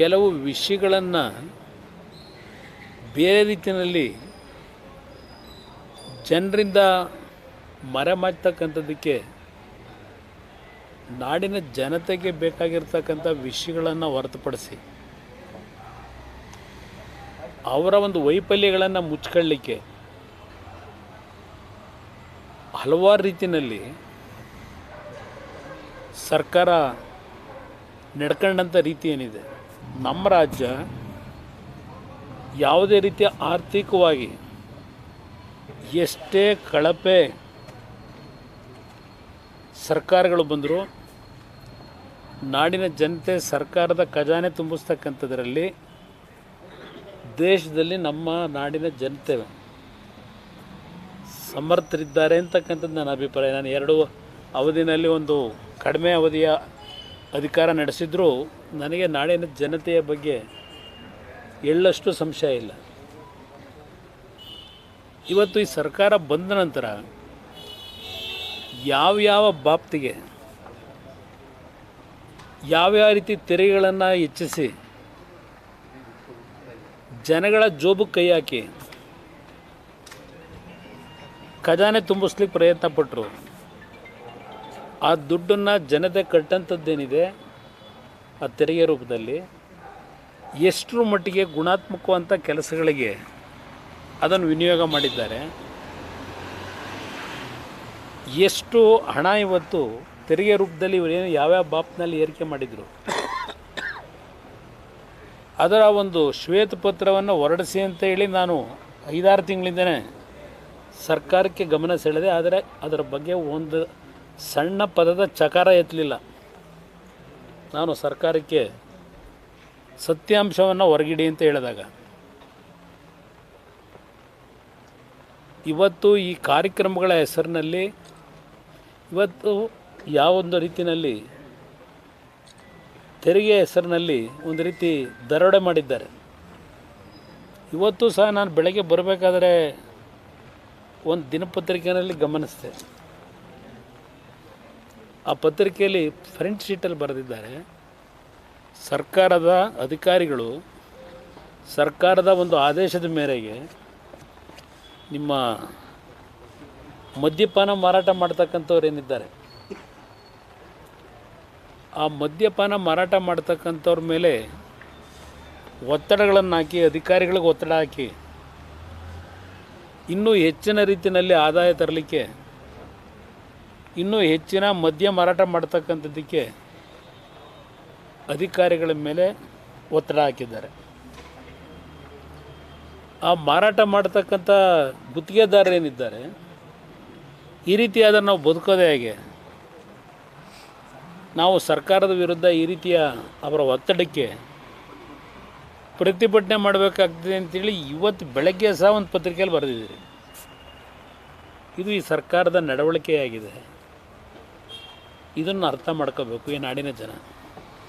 ಕೆಲವು ವಿಷಯಗಳನ್ನು ಬೇರೆ ರೀತಿಯಲ್ಲಿ ಜನರಿಂದ ಮರೆಮಾಚ್ತಕ್ಕಂಥದ್ದಕ್ಕೆ ನಾಡಿನ ಜನತೆಗೆ ಬೇಕಾಗಿರ್ತಕ್ಕಂಥ ವಿಷಯಗಳನ್ನು ಹೊರತುಪಡಿಸಿ ಅವರ ಒಂದು ವೈಫಲ್ಯಗಳನ್ನು ಮುಚ್ಕೊಳ್ಳಿಕ್ಕೆ ಹಲವಾರು ರೀತಿಯಲ್ಲಿ ಸರ್ಕಾರ ನಡ್ಕೊಂಡಂಥ ರೀತಿ ಏನಿದೆ. ನಮ್ಮ ರಾಜ್ಯ ಯಾವುದೇ ರೀತಿಯ ಆರ್ಥಿಕವಾಗಿ ಎಷ್ಟೇ ಕಳಪೆ ಸರ್ಕಾರಗಳು ಬಂದರೂ ನಾಡಿನ ಜನತೆ ಸರ್ಕಾರದ ಖಜಾನೆ ತುಂಬಿಸ್ತಕ್ಕಂಥದ್ರಲ್ಲಿ ದೇಶದಲ್ಲಿ ನಮ್ಮ ನಾಡಿನ ಜನತೆ ಸಮರ್ಥರಿದ್ದಾರೆ ಅಂತಕ್ಕಂಥದ್ದು ನನ್ನ ಅಭಿಪ್ರಾಯ. ನಾನು ಎರಡು ಅವಧಿನಲ್ಲಿ ಒಂದು ಕಡಿಮೆ ಅವಧಿಯ ಅಧಿಕಾರ ನಡೆಸಿದರೂ ನನಗೆ ನಾಳಿನ ಜನತೆಯ ಬಗ್ಗೆ ಎಳ್ಳಷ್ಟು ಸಂಶಯ ಇಲ್ಲ. ಇವತ್ತು ಈ ಸರ್ಕಾರ ಬಂದ ನಂತರ ಯಾವ್ಯಾವ ಬಾಪ್ತಿಗೆ ಯಾವ್ಯಾವ ರೀತಿ ತೆರಿಗೆಗಳನ್ನು ಹೆಚ್ಚಿಸಿ ಜನಗಳ ಜೋಬು ಕೈ ಹಾಕಿ ಖಜಾನೆ ತುಂಬಿಸ್ಲಿಕ್ಕೆ ಪ್ರಯತ್ನ ಪಟ್ಟರು ಆ ದುಡ್ಡನ್ನು ಜನತೆ ಕಟ್ಟಂಥದ್ದೇನಿದೆ? ಆ ತೆರಿಗೆ ರೂಪದಲ್ಲಿ ಎಷ್ಟರ ಮಟ್ಟಿಗೆ ಗುಣಾತ್ಮಕವಂಥ ಕೆಲಸಗಳಿಗೆ ಅದನ್ನು ವಿನಿಯೋಗ ಮಾಡಿದ್ದಾರೆ. ಎಷ್ಟು ಹಣ ಇವತ್ತು ತೆರಿಗೆ ರೂಪದಲ್ಲಿ ಇವರೇನು ಯಾವ್ಯಾವ ಬಾಪ್ನಲ್ಲಿ ಏರಿಕೆ ಮಾಡಿದರು? ಅದರ ಒಂದು ಶ್ವೇತಪತ್ರವನ್ನು ಹೊರಡಿಸಿ ಅಂತ ಹೇಳಿ ನಾನು ಐದಾರು ತಿಂಗಳಿಂದನೇ ಸರ್ಕಾರಕ್ಕೆ ಗಮನ ಸೆಳೆದೆ. ಆದರೆ ಅದರ ಬಗ್ಗೆ ಒಂದು ಸಣ್ಣ ಪದದ ಚಕಾರ ಎತ್ತಲಿಲ್ಲ. ನಾನು ಸರ್ಕಾರಕ್ಕೆ ಸತ್ಯಾಂಶವನ್ನು ಹೊರಗಿಡಿ ಅಂತ ಹೇಳಿದಾಗ, ಇವತ್ತು ಈ ಕಾರ್ಯಕ್ರಮಗಳ ಹೆಸರಿನಲ್ಲಿ, ಇವತ್ತು ಯಾವೊಂದು ರೀತಿಯಲ್ಲಿ ತೆರಿಗೆ ಹೆಸರಿನಲ್ಲಿ ಒಂದು ರೀತಿ ದರೋಡೆ ಮಾಡಿದ್ದಾರೆ. ಇವತ್ತು ಸಹ ನಾನು ಬೆಳಗ್ಗೆ ಬರಬೇಕಾದ್ರೆ ಒಂದು ದಿನಪತ್ರಿಕೆಯಲ್ಲಿ ಗಮನಿಸಿದೆ ಆ ಪತ್ರಿಕೆಯಲ್ಲಿ ಫ್ರಂಟ್ ಶೀಟಲ್ಲಿ ಬರೆದಿದ್ದಾರೆ, ಸರ್ಕಾರದ ಅಧಿಕಾರಿಗಳು, ಸರ್ಕಾರದ ಒಂದು ಆದೇಶದ ಮೇರೆಗೆ ನಿಮ್ಮ ಮದ್ಯಪಾನ ಮಾರಾಟ ಮಾಡ್ತಕ್ಕಂಥವ್ರು ಏನಿದ್ದಾರೆ? ಆ ಮದ್ಯಪಾನ ಮಾರಾಟ ಮಾಡ್ತಕ್ಕಂಥವ್ರ ಮೇಲೆ ಒತ್ತಡಗಳನ್ನು ಹಾಕಿ, ಅಧಿಕಾರಿಗಳಿಗೆ ಒತ್ತಡ ಹಾಕಿ, ಇನ್ನೂ ಹೆಚ್ಚಿನ ರೀತಿಯಲ್ಲಿ ಆದಾಯ ತರಲಿಕ್ಕೆ ಇನ್ನೂ ಹೆಚ್ಚಿನ ಮದ್ಯ ಮಾರಾಟ ಮಾಡ್ತಕ್ಕಂಥದ್ದಕ್ಕೆ ಅಧಿಕಾರಿಗಳ ಮೇಲೆ ಒತ್ತಡ ಹಾಕಿದ್ದಾರೆ. ಆ ಮಾರಾಟ ಮಾಡ್ತಕ್ಕಂಥ ಗುತ್ತಿಗೆದಾರರೇನಿದ್ದಾರೆ ಈ ರೀತಿಯಾದ ನಾವು ಬದುಕೋದೇ ಹೇಗೆ? ನಾವು ಸರ್ಕಾರದ ವಿರುದ್ಧ ಈ ರೀತಿಯ ಅವರ ಒತ್ತಡಕ್ಕೆ ಪ್ರತಿಭಟನೆ ಮಾಡಬೇಕಾಗ್ತದೆ ಅಂತೇಳಿ ಇವತ್ತು ಬೆಳಗ್ಗೆ ಸಹ ಒಂದು ಪತ್ರಿಕೆಯಲ್ಲಿ ಬರೆದಿದ್ದೀರಿ. ಇದು ಈ ಸರ್ಕಾರದ ನಡವಳಿಕೆಯಾಗಿದೆ. ಇದನ್ನು ಅರ್ಥ ಮಾಡ್ಕೋಬೇಕು ಈ ನಾಡಿನ ಜನ.